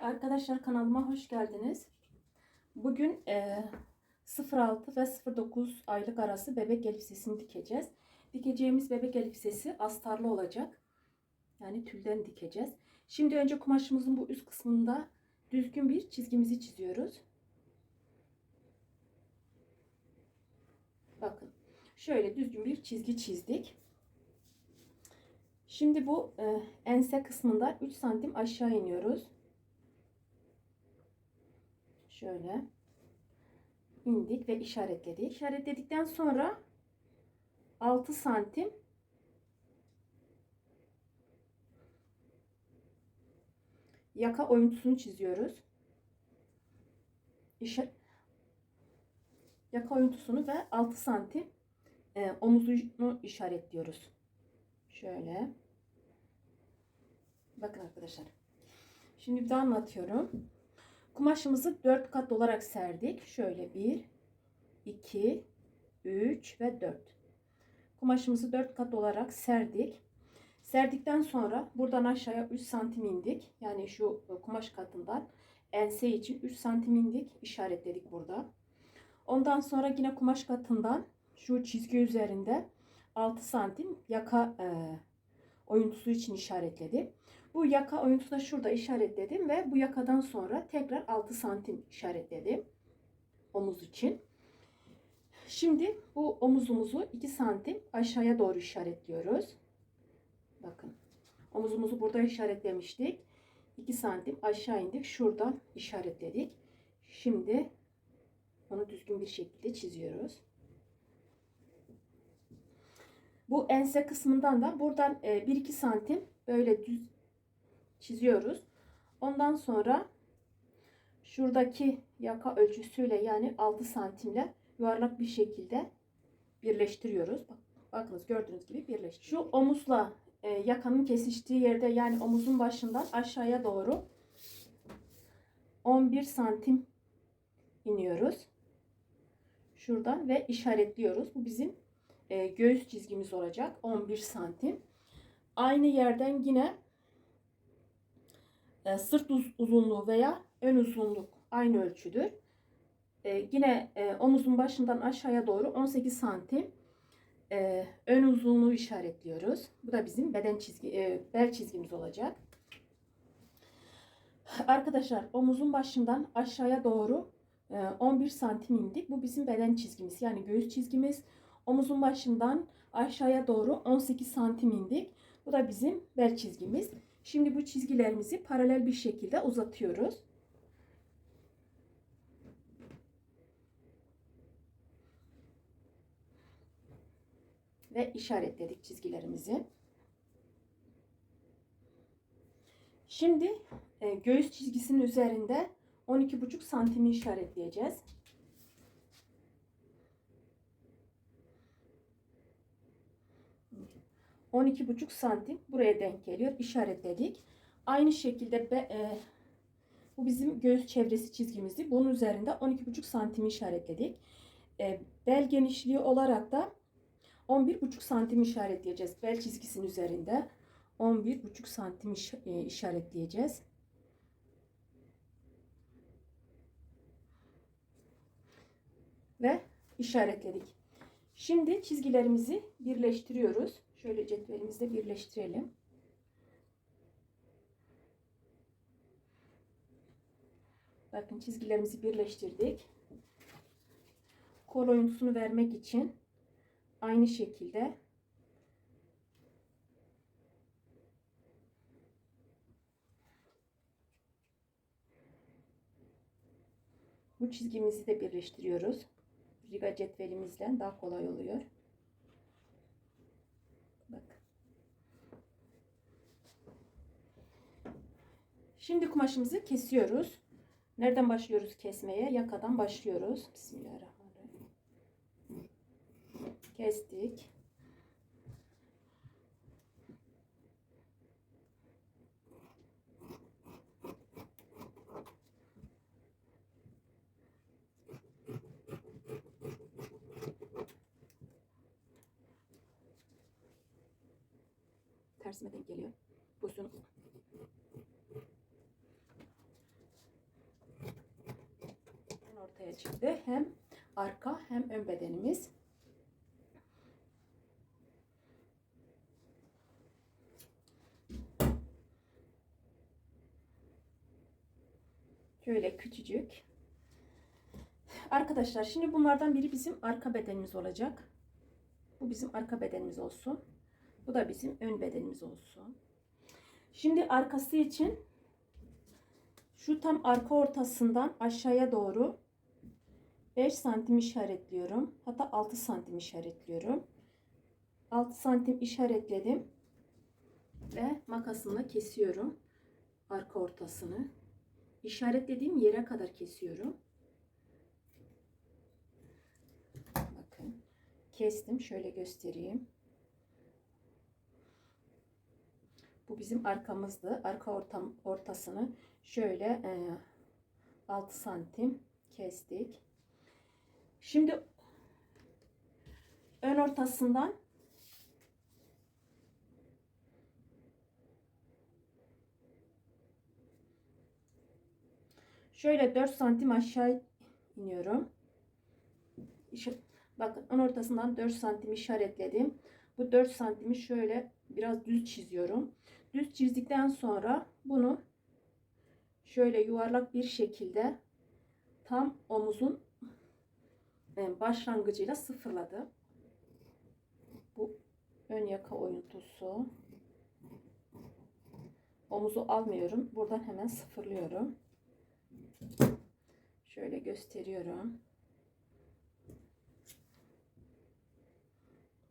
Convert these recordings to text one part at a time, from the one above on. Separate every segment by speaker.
Speaker 1: Arkadaşlar kanalıma hoş geldiniz. Bugün e, 06 ve 09 aylık arası bebek elbisesini dikeceğiz. Dikeceğimiz bebek elbisesi astarlı olacak. Yani tülden dikeceğiz. Şimdi önce kumaşımızın bu üst kısmında düzgün bir çizgimizi çiziyoruz. Bakın şöyle düzgün bir çizgi çizdik. Şimdi bu e, ense kısmında 3 santim aşağı iniyoruz. Şöyle indik ve işaretledik. İşaretledikten sonra 6 santim yaka oyuntusunu çiziyoruz. İşe, yaka oyuntusunu ve 6 santim e, omuzunu işaretliyoruz. Şöyle. Bakın arkadaşlar. Şimdi bir daha anlatıyorum. Kumaşımızı 4 kat olarak serdik. Şöyle 1, 2, 3 ve 4. Kumaşımızı 4 kat olarak serdik. Serdikten sonra buradan aşağıya 3 santim indik. Yani şu kumaş katından ense için 3 santim indik. işaretledik burada. Ondan sonra yine kumaş katından şu çizgi üzerinde 6 santim yaka e, oyuntusu için işaretledim. Bu yaka oyuntusuna şurada işaretledim ve bu yakadan sonra tekrar 6 santim işaretledim. Omuz için. Şimdi bu omuzumuzu 2 santim aşağıya doğru işaretliyoruz. Bakın. Omuzumuzu burada işaretlemiştik. 2 santim aşağı indik. Şuradan işaretledik. Şimdi onu düzgün bir şekilde çiziyoruz. Bu ense kısmından da buradan 1-2 e, santim böyle düz çiziyoruz. Ondan sonra şuradaki yaka ölçüsüyle yani 6 santimle yuvarlak bir şekilde birleştiriyoruz. Bakınız gördüğünüz gibi birleşti. Şu omuzla e, yakanın kesiştiği yerde yani omuzun başından aşağıya doğru 11 santim iniyoruz. Şuradan ve işaretliyoruz. Bu bizim e, göğüs çizgimiz olacak. 11 santim. Aynı yerden yine e, sırt uz uzunluğu veya ön uzunluk aynı ölçüdür. E, yine e, omuzun başından aşağıya doğru 18 santim ön uzunluğu işaretliyoruz. Bu da bizim beden çizgi, bel çizgimiz olacak. Arkadaşlar omuzun başından aşağıya doğru 11 e, santim indik. Bu bizim beden çizgimiz yani göğüs çizgimiz. Omuzun başından aşağıya doğru 18 santim indik. Bu da bizim bel çizgimiz. Şimdi bu çizgilerimizi paralel bir şekilde uzatıyoruz. Ve işaretledik çizgilerimizi. Şimdi e, göğüs çizgisinin üzerinde 12,5 santimi işaretleyeceğiz. 12,5 santim buraya denk geliyor. İşaretledik. Aynı şekilde be, e, bu bizim göğüs çevresi çizgimizi. Bunun üzerinde 12,5 santim işaretledik. E, bel genişliği olarak da 11,5 santim işaretleyeceğiz. Bel çizgisinin üzerinde 11,5 santim iş, e, işaretleyeceğiz. Ve işaretledik. Şimdi çizgilerimizi birleştiriyoruz. Şöyle cetvelimizde birleştirelim. Bakın çizgilerimizi birleştirdik. Kol oyuntusunu vermek için aynı şekilde bu çizgimizi de birleştiriyoruz. Riga cetvelimizle daha kolay oluyor. Şimdi kumaşımızı kesiyoruz. Nereden başlıyoruz kesmeye? Yakadan başlıyoruz. Bismillahirrahmanirrahim. Kestik. Tersime denk geliyor. Pozisyonu ortaya çıktı. Hem arka hem ön bedenimiz. Şöyle küçücük. Arkadaşlar şimdi bunlardan biri bizim arka bedenimiz olacak. Bu bizim arka bedenimiz olsun. Bu da bizim ön bedenimiz olsun. Şimdi arkası için şu tam arka ortasından aşağıya doğru 5 santim işaretliyorum. Hatta 6 santim işaretliyorum. 6 santim işaretledim. Ve makasımla kesiyorum. Arka ortasını. İşaretlediğim yere kadar kesiyorum. Bakın. Kestim. Şöyle göstereyim. Bu bizim arkamızdı. Arka ortam, ortasını şöyle e, 6 santim kestik. Şimdi ön ortasından şöyle 4 santim aşağı iniyorum. Bakın ön ortasından 4 santim işaretledim. Bu 4 santimi şöyle biraz düz çiziyorum. Düz çizdikten sonra bunu şöyle yuvarlak bir şekilde tam omuzun başlangıcıyla sıfırladım. Bu ön yaka oyuntusu. Omuzu almıyorum. Buradan hemen sıfırlıyorum. Şöyle gösteriyorum.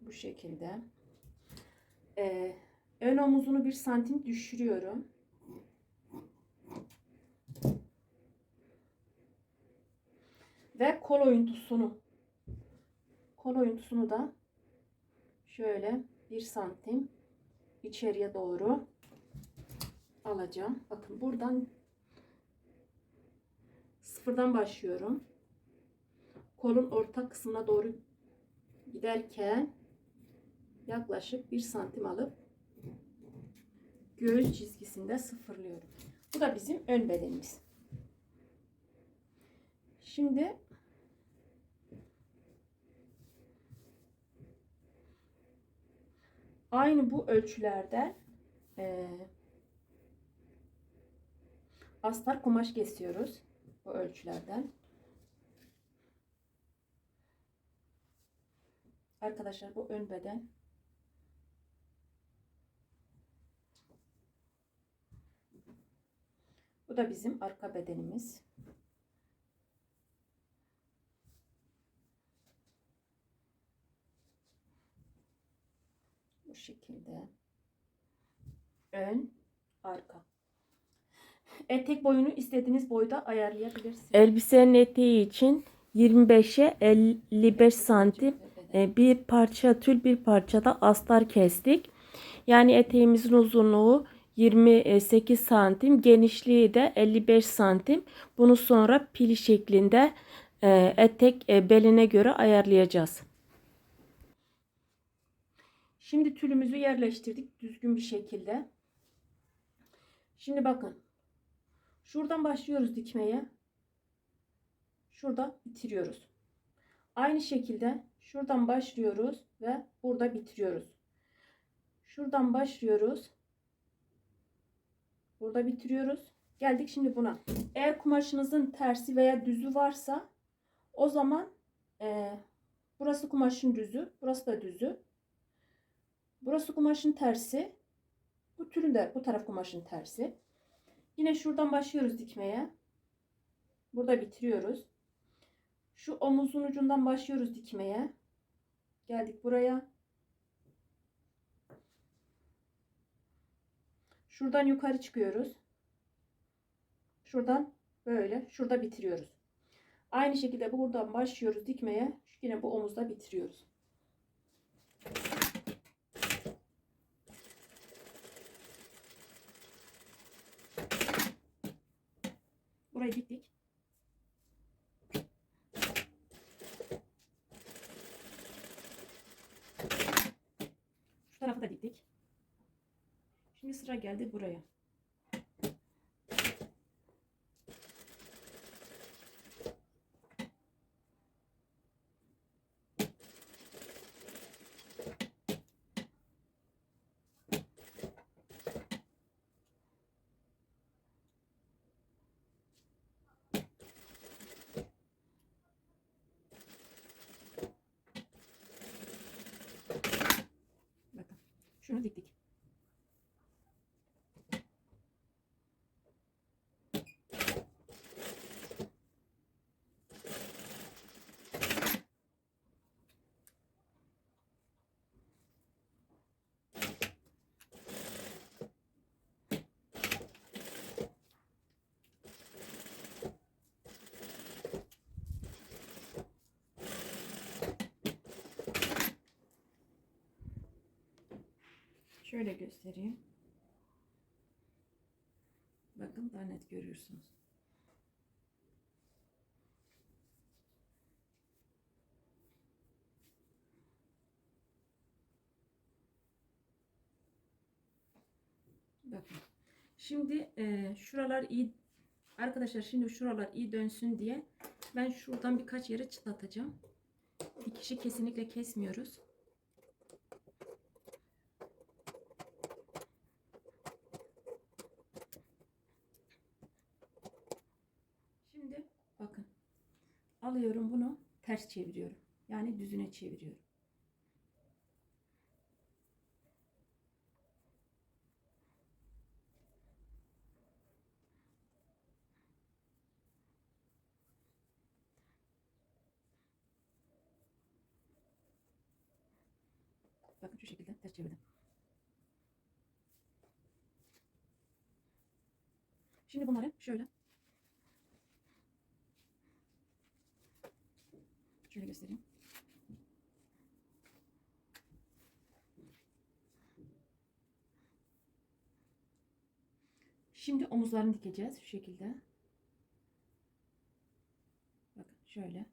Speaker 1: Bu şekilde. Ee, ön omuzunu bir santim düşürüyorum. Ve kol oyuntusunu kol oyuntusunu da şöyle bir santim içeriye doğru alacağım. Bakın buradan sıfırdan başlıyorum. Kolun orta kısmına doğru giderken yaklaşık bir santim alıp göğüs çizgisinde sıfırlıyorum. Bu da bizim ön bedenimiz. Şimdi aynı bu ölçülerde e, astar kumaş kesiyoruz. Bu ölçülerden. Arkadaşlar bu ön beden. Bu da bizim arka bedenimiz. Bu şekilde. Ön, arka. Etek boyunu istediğiniz boyda ayarlayabilirsiniz.
Speaker 2: Elbisenin eteği için 25'e 55 santim e, bir parça tül bir parça da astar kestik. Yani eteğimizin uzunluğu 28 santim genişliği de 55 santim. Bunu sonra pili şeklinde e, etek e, beline göre ayarlayacağız.
Speaker 1: Şimdi tülümüzü yerleştirdik düzgün bir şekilde. Şimdi bakın. Şuradan başlıyoruz dikmeye. Şurada bitiriyoruz. Aynı şekilde şuradan başlıyoruz ve burada bitiriyoruz. Şuradan başlıyoruz. Burada bitiriyoruz. Geldik şimdi buna. Eğer kumaşınızın tersi veya düzü varsa o zaman e, burası kumaşın düzü, burası da düzü. Burası kumaşın tersi. Bu tülün de bu taraf kumaşın tersi. Yine şuradan başlıyoruz dikmeye. Burada bitiriyoruz. Şu omuzun ucundan başlıyoruz dikmeye. Geldik buraya. Şuradan yukarı çıkıyoruz. Şuradan böyle. Şurada bitiriyoruz. Aynı şekilde buradan başlıyoruz dikmeye. Yine bu omuzda bitiriyoruz. Burayı diktik. Şu tarafı da diktik. Şimdi sıra geldi buraya. Diktik. Şöyle göstereyim. Bakın daha net görüyorsunuz. Bakın. Şimdi e, şuralar iyi arkadaşlar şimdi şuralar iyi dönsün diye ben şuradan birkaç yere çıtlatacağım. Dikişi kesinlikle kesmiyoruz. Şimdi bakın. Alıyorum bunu ters çeviriyorum. Yani düzüne çeviriyorum. Bakın şu şekilde ters çevirdim. Şimdi bunları şöyle Şöyle göstereyim. Şimdi omuzlarını dikeceğiz şu şekilde. Bakın şöyle.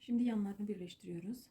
Speaker 1: Şimdi yanlarını birleştiriyoruz.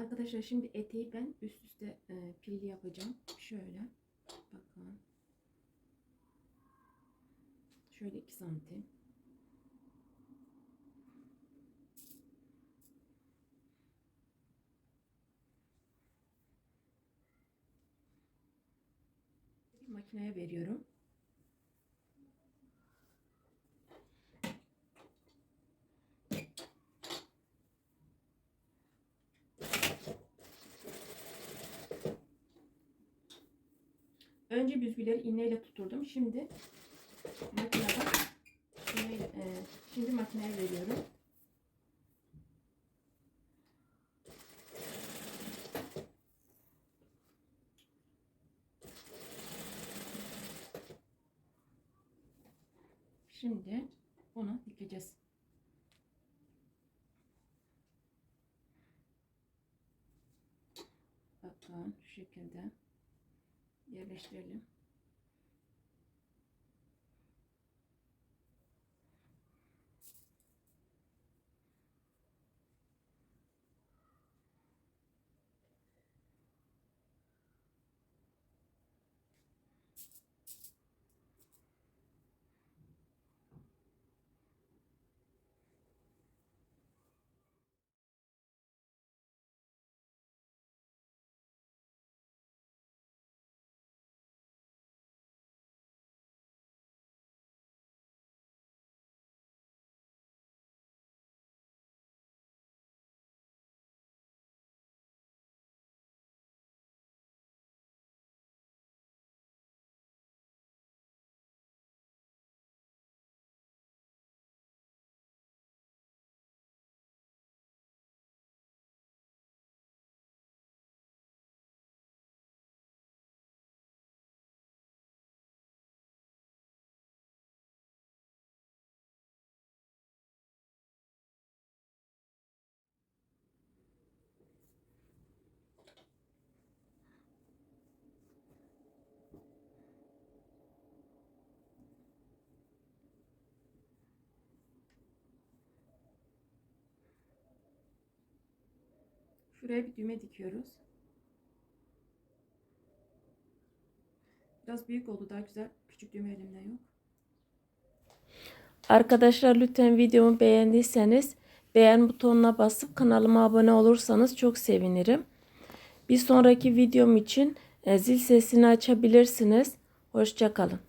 Speaker 1: Arkadaşlar şimdi eteği ben üst üste e, pilli yapacağım. Şöyle bakın. Şöyle 2 santim. Makineye veriyorum. Önce büzgüleri iğneyle tuturdum. Şimdi makineden iğneyle, e, şimdi makineye veriyorum. Şimdi bunu dikeceğiz. Bakın şu şekilde yerleştirelim. Şuraya bir düğme dikiyoruz. Biraz büyük oldu daha güzel. Küçük düğme elimde yok.
Speaker 2: Arkadaşlar lütfen videomu beğendiyseniz beğen butonuna basıp kanalıma abone olursanız çok sevinirim. Bir sonraki videom için e, zil sesini açabilirsiniz. Hoşçakalın.